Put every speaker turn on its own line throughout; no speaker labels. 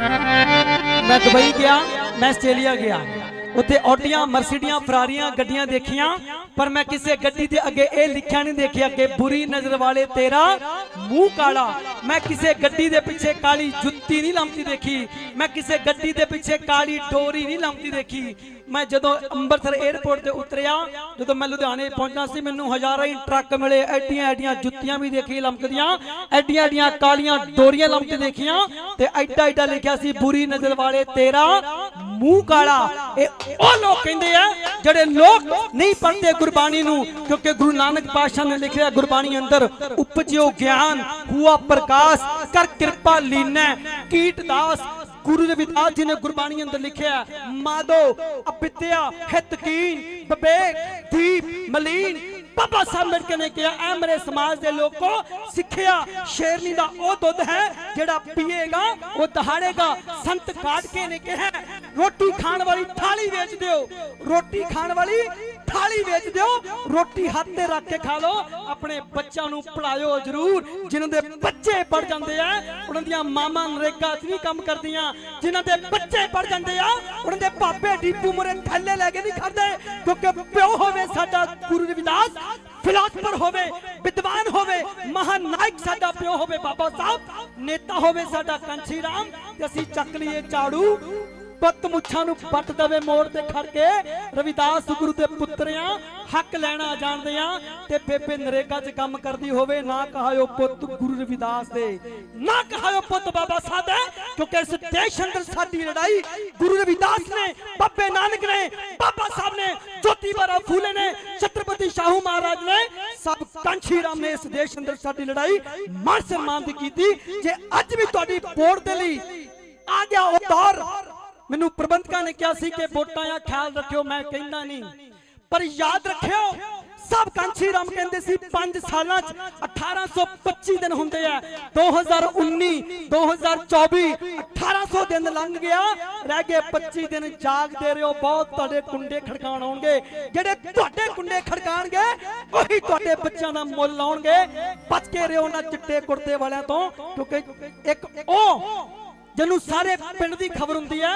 ਮੈਂ ਦੁਬਈ ਗਿਆ, ਮੈਂ ਆਸਟ੍ਰੇਲੀਆ ਗਿਆ। ਉੱਥੇ ਆਡੀਆਂ ਮਰਸੀਡੀਆਂ, ਫਰਾਰੀਆਂ ਗੱਡੀਆਂ ਦੇਖੀਆਂ, ਪਰ ਮੈਂ ਕਿਸੇ ਗੱਡੀ ਦੇ ਅੱਗੇ ਇਹ ਲਿਖਿਆ ਨਹੀਂ ਦੇਖਿਆ ਕਿ ਬੁਰੀ ਨਜ਼ਰ ਵਾਲੇ ਤੇਰਾ ਮੂੰਹ ਕਾਲਾ। ਮੈਂ ਕਿਸੇ ਗੱਡੀ ਦੇ ਪਿੱਛੇ ਕਾਲੀ ਜੁੱਤੀ ਨਹੀਂ ਲੰਮਦੀ ਦੇਖੀ। ਮੈਂ ਕਿਸੇ ਗੱਡੀ ਦੇ ਪਿੱਛੇ ਕਾਲੀ ਡੋਰੀ ਨਹੀਂ ਲੰਮਦੀ ਦੇਖੀ। ਮੈਂ ਜਦੋਂ ਅੰਮ੍ਰਿਤਸਰ 에ਅਰਪੋਰਟ ਤੇ ਉਤਰਿਆ, ਜਦੋਂ ਮੈਂ ਲੁਧਿਆਣੇ ਪਹੁੰਚਣਾ ਸੀ, ਮੈਨੂੰ ਹਜ਼ਾਰਾਂ ਹੀ ਟਰੱਕ ਮਿਲੇ, ਐਡੀਆਂ ਐਡੀਆਂ ਜੁੱਤੀਆਂ ਵੀ ਦੇਖੀ ਲੰਮਕਦੀਆਂ, ਐਡੀਆਂ ਐਡੀਆਂ ਕਾਲੀਆਂ ਡੋਰੀਆਂ ਲੰਮਕ ਦੇਖੀਆਂ ਤੇ ਐਡਾ ਐਡਾ ਲਿਖਿਆ ਸੀ, ਬੁਰੀ ਨਜ਼ਰ ਵਾਲੇ ਤੇਰਾ ਮੂੰਹ ਕਾਲਾ। ਇਹ ਉਹ ਲੋਕ ਕਹਿੰਦੇ ਆ ਜਿਹੜੇ ਲੋਕ ਨਹੀਂ ਪੜ੍ਹਦੇ ਗੁਰਬਾਣੀ ਨੂੰ, ਕਿਉਂਕਿ ਗੁਰੂ ਨਾਨਕ ਪਾਤਸ਼ਾਹ ਨੇ ਲਿਖਿਆ ਗੁਰਬਾਣੀ ਅੰਦਰ, ਉਪਜਿਓ ਗਿਆਨ, ਹੁਆ ਪ੍ਰਕਾਸ਼, ਕਰ ਕਿਰਪਾ ਲੀਨੈ, ਕੀਟ ਦਾਸ। ਗੁਰੂ ਰਵਿਦਾਸ ਜੀ ਨੇ ਗੁਰਬਾਣੀ ਅੰਦਰ ਲਿਖਿਆ, ਮਾਦੋ, ਅਪਿਤਿਆ ਹਿਤਕੀਨ ਵਿਵੇਕ ਦੀਪ, ਮਲੀਨ। ਬਾਬਾ ਸਾਹਿਬ ਅੰਬੇਡਕਰ ਨੇ ਕਿਹਾ, ਐ ਮੇਰੇ ਸਮਾਜ ਦੇ ਲੋਕੋ, ਸਿੱਖਿਆ ਸ਼ੇਰਨੀ ਦਾ ਉਹ ਦੁੱਧ ਹੈ ਜਿਹੜਾ ਪੀਏਗਾ, ਉਹ ਦਹਾੜੇਗਾ। ਸੰਤ ਕਾਟਕੇ ਨੇ ਕਿਹਾ ਰੋਟੀ ਖਾਣ ਵਾਲੀ ਥਾਲੀ ਵੇਚ ਦਿਓ। ਰੋਟੀ ਖਾਣ ਵਾਲੀ ਥਾਲੀ ਵੇਚ ਦਿਓ। ਰੋਟੀ ਹੱਥ ਤੇ ਰੱਖ ਕੇ ਖਾ ਲਓ। ਆਪਣੇ ਬੱਚਿਆਂ ਨੂੰ ਪੜਾਇਓ ਜ਼ਰੂਰ। ਜਿਨ੍ਹਾਂ ਦੇ ਬੱਚੇ ਪੜ ਜਾਂਦੇ ਆ, ਉਹਨਾਂ ਦੀਆਂ ਮਾਮਾ ਨਰੇਗਾ 'ਚ ਵੀ ਕੰਮ ਕਰਦੀਆਂ। ਜਿਨ੍ਹਾਂ ਦੇ ਬੱਚੇ ਪੜ ਜਾਂਦੇ ਆ, ਉਹਨਾਂ ਦੇ ਪਾਪੇ ਡੀਪੂ ਮੁਰੇ ਥੱਲੇ ਲੈ ਕੇ ਨਹੀਂ ਖੜਦੇ। ਕਿਉਂਕਿ ਪਿਓ ਹੋਵੇ ਸਾਡਾ ਗੁਰੂ ਰਵਿਦਾਸ, ਫਿਲਾਸਫਰ ਹੋਵੇ, ਵਿਦਵਾਨ ਹੋਵੇ ਮਹਾਨਾਇਕ ਸਾਡਾ ਪਿਓ ਹੋਵੇ ਬਾਬਾ ਸਾਹਿਬ, ਨੇਤਾ ਹੋਵੇ ਸਾਡਾ ਕੰਛੀ ਰਾਮ, ਤੇ ਅਸੀਂ ਚੱਕ ਲਈਏ ਝਾੜੂ। ਪੱਤ ਮੁੱਛਾਂ ਨੂੰ ਪੱਟ ਦਵੇ ਮੋੜ ਤੇ ਖੜ ਕੇ ਰਵਿਦਾਸ ਗੁਰੂ ਦੇ ਪੁੱਤਰਿਆਂ ਹੱਕ ਲੈਣਾ ਜਾਣਦੇ ਆ ਤੇ ਬੇਬੇ ਨਰੇਗਾ 'ਚ ਕੰਮ ਕਰਦੀ ਹੋਵੇ, ਨਾ ਕਹਾਇਓ ਪੁੱਤ ਗੁਰੂ ਰਵਿਦਾਸ ਦੇ, ਨਾ ਕਹਾਇਓ ਪੁੱਤ ਬਾਬਾ ਸਾਹਿਬ ਕਿਉਂਕਿ ਇਸ ਦੇਸ਼ ਅੰਦਰ ਸਾਡੀ ਲੜਾਈ ਗੁਰੂ ਰਵਿਦਾਸ ਨੇ, ਬਾਬੇ ਨਾਨਕ ਨੇ, ਬਾਬਾ ਸਾਹਿਬ ਨੇ, ਜੋਤੀ ਬਾਰਾ ਫੂਲੇ ਨੇ, ਛਤਰਪਤੀ ਸ਼ਾਹੂ ਮਹਾਰਾਜ ਨੇ, ਸਭ ਕਾਂਛੀ ਰਾਮ ਨੇ ਇਸ ਦੇਸ਼ ਅੰਦਰ ਸਾਡੀ ਲੜਾਈ ਮਾਨ ਸਨਮਾਨ ਦੀ ਕੀਤੀ। ਜੇ ਅੱਜ ਵੀ ਤੁਹਾਡੀ ਵੋਟ ਦੇ ਲਈ ਆ ਗਿਆ ਉਹ ਦੌਰ ਮੈਨੂੰ ਪ੍ਰਬੰਧਕਾਂ ਨੇ ਕਿਹਾ ਸੀ ਕਿ ਵੋਟਾਂ ਦਾ ਖਿਆਲ ਰੱਖਿਓ, ਮੈਂ ਕਹਿੰਦਾ ਨਹੀਂ। ਪਰ ਯਾਦ ਰੱਖਿਓ, ਸਭ ਕਾਂਛੀ ਰਾਮ ਕਹਿੰਦੇ ਸੀ 5 ਸਾਲਾਂ 'ਚ 1825 ਦਿਨ ਹੁੰਦੇ ਆ। 2019 2024 1800 ਦਿਨ ਲੰਘ ਗਿਆ। ਰਹਿ ਗਏ 25 ਦਿਨ, ਜਾਗਦੇ ਰਹੋ, ਬਹੁਤ ਤੁਹਾਡੇ ਕੁੰਡੇ ਖੜਕਾਉਣ ਆਉਣਗੇ। ਜਿਹੜੇ ਤੁਹਾਡੇ ਕੁੰਡੇ ਖੜਕਾਣਗੇ ਉਹੀ ਤੁਹਾਡੇ ਬੱਚਿਆਂ ਦਾ ਮੁੱਲ ਲਾਉਣਗੇ ਬਚ ਕੇ ਰਹੋ ਨਾ ਚਿੱਟੇ ਕੁੜਤੇ ਵਾਲਿਆਂ ਤੋਂ, ਕਿਉਂਕਿ ਇੱਕ ਉਹ ਜਿਹਨੂੰ ਸਾਰੇ ਪਿੰਡ ਦੀ ਖਬਰ ਹੁੰਦੀ ਹੈ,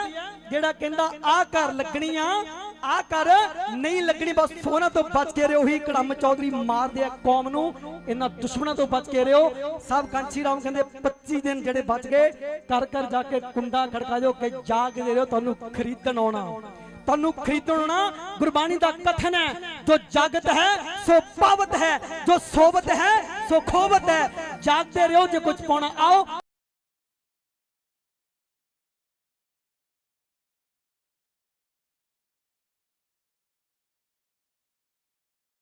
ਜਿਹੜਾ ਕਹਿੰਦਾ ਆ ਘਰ ਲੱਗਣੀ ਆ ਆ ਘਰ ਨਹੀਂ ਲੱਗਣੀ। ਬਸ ਸੋਨਾ ਤੋਂ ਬਚ ਕੇ ਰਿਓ ਹੀ ਕੜਮ ਚੌਧਰੀ ਮਾਰਦੇ ਆ ਕੌਮ ਨੂੰ। ਇਹਨਾਂ ਦੁਸ਼ਮਣਾਂ ਤੋਂ ਬਚ ਕੇ ਰਿਓ। ਸਭ ਕਾਂਚੀ ਰਾਮ ਕਹਿੰਦੇ 25 ਦਿਨ ਜਿਹੜੇ ਬਚ ਗਏ ਕਰ ਕਰ ਜਾ ਕੇ ਕੁੰਡਾ ਖੜਕਾ ਦਿਓ ਕਿ ਜਾਗਦੇ ਰਿਓ, ਤੁਹਾਨੂੰ ਖਰੀਦਣ ਆਉਣਾ। ਤੁਹਾਨੂੰ ਖਰੀਦਣ ਆਉਣਾ ਗੁਰਬਾਣੀ ਦਾ ਕਥਨ ਹੈ। ਜੋ ਜਗਤ ਹੈ, ਸੋ ਪਾਵਤ ਹੈ। ਜੋ ਸੋਬਤ ਹੈ, ਸੋ ਖੋਬਤ ਹੈ। ਜਾਗਦੇ ਰਹੋ ਜੇ ਕੁਝ ਪਾਉਣਾ, ਆਓ।